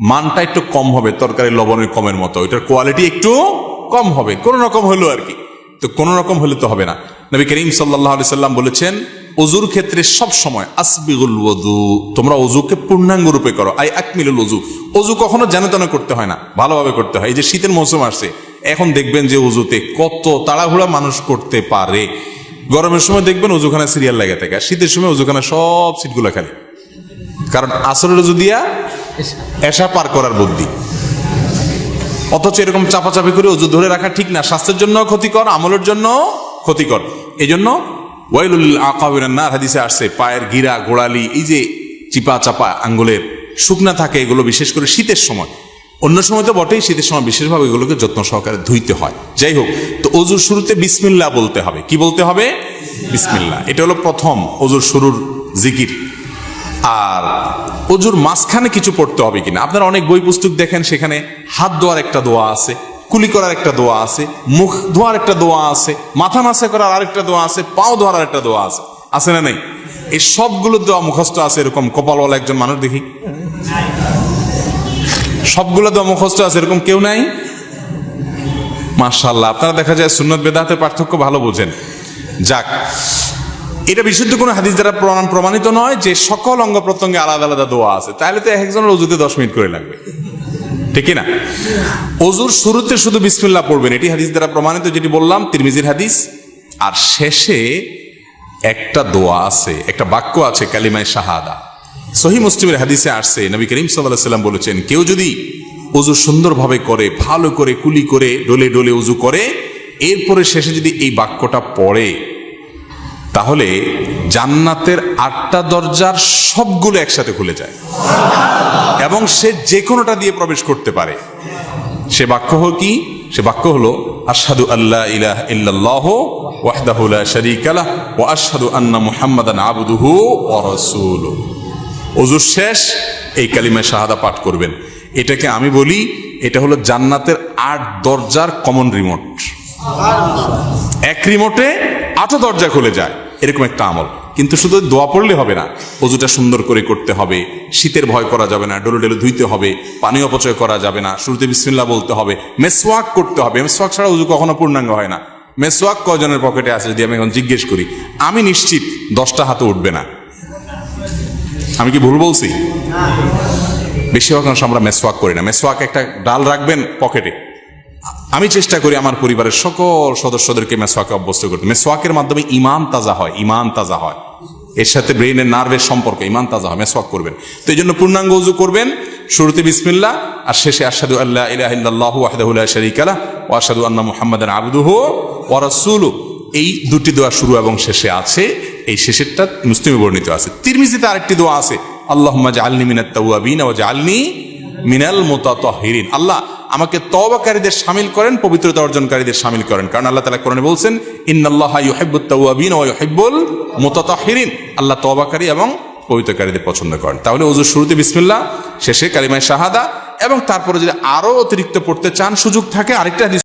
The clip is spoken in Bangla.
মানটা একটু কম হবে তরকারি লবণের কমের মতো। ওইটার কোয়ালিটি একটু কম হবে, কোন রকম হলো আর কি। তো কোন রকম হলে তো হবে না। নবী করিম সাল্লাহ আলি সাল্লাম বলেছেন অজুর ক্ষেত্রে সব সময় আসবিগুল ওজু তোমরা অজুকে পূর্ণাঙ্গ রূপে করো, আই আকমিলুল অজু অজু কখনো যেন তেন করতে হয় না, ভালোভাবে করতে হয়। এই যে শীতের মৌসুম আসছে, এখন দেখবেন যে অজুতে কত তাড়াহুড়া মানুষ করতে পারে। গরমের সময় দেখবেন অজুখানা সিরিয়াল লাগে থাকে শীতের সময় অজুখানা সব সিটগুলো খালি। কারণ আসরের অজু দিয়া এসা পার করার বুদ্ধি। অথচ এরকম চাপাচাপি করে অজু ধরে রাখা ঠিক না। স্বাস্থ্যের জন্য ক্ষতিকর, আমলের জন্য ক্ষতিকর। এই জন্য ওয়াইলুল আকাবিরান্নার হাদিসে আসছে, পায়ের গিরা, গোড়ালি, এই যে চিপা চাপা আঙ্গুলের শুকনা থাকে, এগুলো বিশেষ করে শীতের সময়। অন্য সময় তো বটেই, শীতের সময় বিশেষভাবে এগুলোকে যত্ন সহকারে ধুইতে হয়। যাই হোক, তো অজুর শুরুতে বিসমিল্লা বলতে হবে। কি বলতে হবে? বিসমিল্লা এটা হলো প্রথম অজুর শুরুর জিকির। আর অজুর মাঝখানে কিছু পড়তে হবে কিনা? আপনারা অনেক বই পুস্তক দেখেন, সেখানে হাত ধোয়ার একটা দোয়া আছে, কুলি করার একটা দোয়া আছে, মুখ ধোয়ার একটা দোয়া আছে, মাথা মাসে করার আরেকটা দোয়া আছে, পাও ধোয়ার আরেকটা দোয়া আছে। আছে না নেই? এই সবগুলো দোয়া মুখস্থ আছে এরকম কপালওয়ালা একজন মানুষ দেখি? সবগুলো দোয়া মুখস্থ আছে এরকম কেউ নাই? মার্শাল্লাহ আপনারা দেখা যায় সুন্নত বেদাতে পার্থক্য ভালো বোঝেন। যাক এটা বিশুদ্ধ কোনো হাদিস দ্বারা প্রমাণ প্রমাণিত নয় যে সকল অঙ্গ প্রত্যঙ্গে আলাদা আলাদা দোয়া আছে। তাহলে তো এক একজনের অজুতে দশ মিনিট করে লাগবে। ঠিক না অজুর শুরুতে শুধু বিসমিল্লাহ পড়বেন। এটি হাদিস দ্বারা প্রমাণিত, যেটি বললাম, তিরমিজির হাদিস। আর শেষে একটা দোয়া আছে, একটা বাক্য আছে, কালিমায় শাহাদা। সহি মুসলিমের হাদিসে আসছে, নবী করিম সাল্লাম বলেছেন, কেউ যদি অজু সুন্দরভাবে করে, ভালো করে, কুলি করে, ডলে ডোলে উজু করে, এরপরে শেষে যদি এই বাক্যটা পড়ে তাহলে জান্নাতের আটটা দরজার সবগুলো একসাথে খুলে যায়। এবং সে যে কোনোটা দিয়ে প্রবেশ করতে পারে। সে বাক্য হল কি? সে বাক্য হলো আসাদু আল্লাহ ইলাহ ইল্লাল্লাহ ওয়াহদাহু লা শারীকা লাহ ওয়া আশহাদু আন্না মুহাম্মাদান আবদুহু ওয়া রাসূলুহু। ওজুর শেষ, এই কালিমায় শাহাদা পাঠ করবেন। এটাকে আমি বলি, এটা হলো জান্নাতের আট দরজার কমন রিমোট এক রিমোটে আটো দরজা খুলে যায়। এরকম একটা আমল। কিন্তু শুধু দোয়া পড়লে হবে না, অজুটা সুন্দর করে করতে হবে, শীতের ভয় করা যাবে না, ডলে ডলে ধুইতে হবে পানি অপচয় করা যাবে না, শুরুতে বিসমিল্লা বলতে হবে, মেসওয়াক করতে হবে। মেসওয়াক ছাড়া উজু কখনো পূর্ণাঙ্গ হয় না। মেসওয়াক কজনের পকেটে আছে যদি আমি এখন জিজ্ঞেস করি? আমি নিশ্চিত দশটা হাতে উঠবে না। আমি কি ভুল বলছি? বেশিরভাগ অংশ আমরা মেসওয়াক করি না। মেসওয়াক একটা ডাল রাখবেন পকেটে। আমি চেষ্টা করি আমার পরিবারের সকল সদস্যদেরকে মেসোয়াকে অভ্যস্ত করতে। মেসোয়াকের মাধ্যমে ইমান তাজা হয়, ইমান তাজা হয়। এর সাথে ব্রেনের নার্ভের সম্পর্ক, ইমান তাজা হয়, মেসওয়াক করবেন। তো এই জন্য পূর্ণাঙ্গ উজু করবেন, শুরুতে বিসমিল্লা আর শেষে আশহাদু আল্লাহ ইলাহা ইল্লাল্লাহু ওয়াহদাহু লা শারীকা লাহ ওয়া আশহাদু আন্না মুহাম্মাদান আবদুহু এই দুটি দোয়া শুরু এবং শেষে আছে, এই শেষেরটা মুসলিমে বর্ণিত আছে। তিরমিজিতে আরেকটি দোয়া আছে, আল্লাহুম্মা জাআলনি মিনাত তাওয়াবিন ওয়া জাআলনি মিনাল মুতাতাহহিরিন আল্লাহ আমাকে তবাকারীদের সামিল করেন, পবিত্রতা অর্জনকারীদের সামিল করেন। কারণ আল্লাহ তালা কোরআনে বলছেন ওয়া ইউহিব্বুল আল্লাহ তবাকারী এবং পবিত্রকারীদের পছন্দ করেন। তাহলে ওজুর শুরুতে বিসমিল্লা শেষে কালিমায় শাহাদা এবং তারপরে যদি আরও অতিরিক্ত পড়তে চান, সুযোগ থাকে, আরেকটা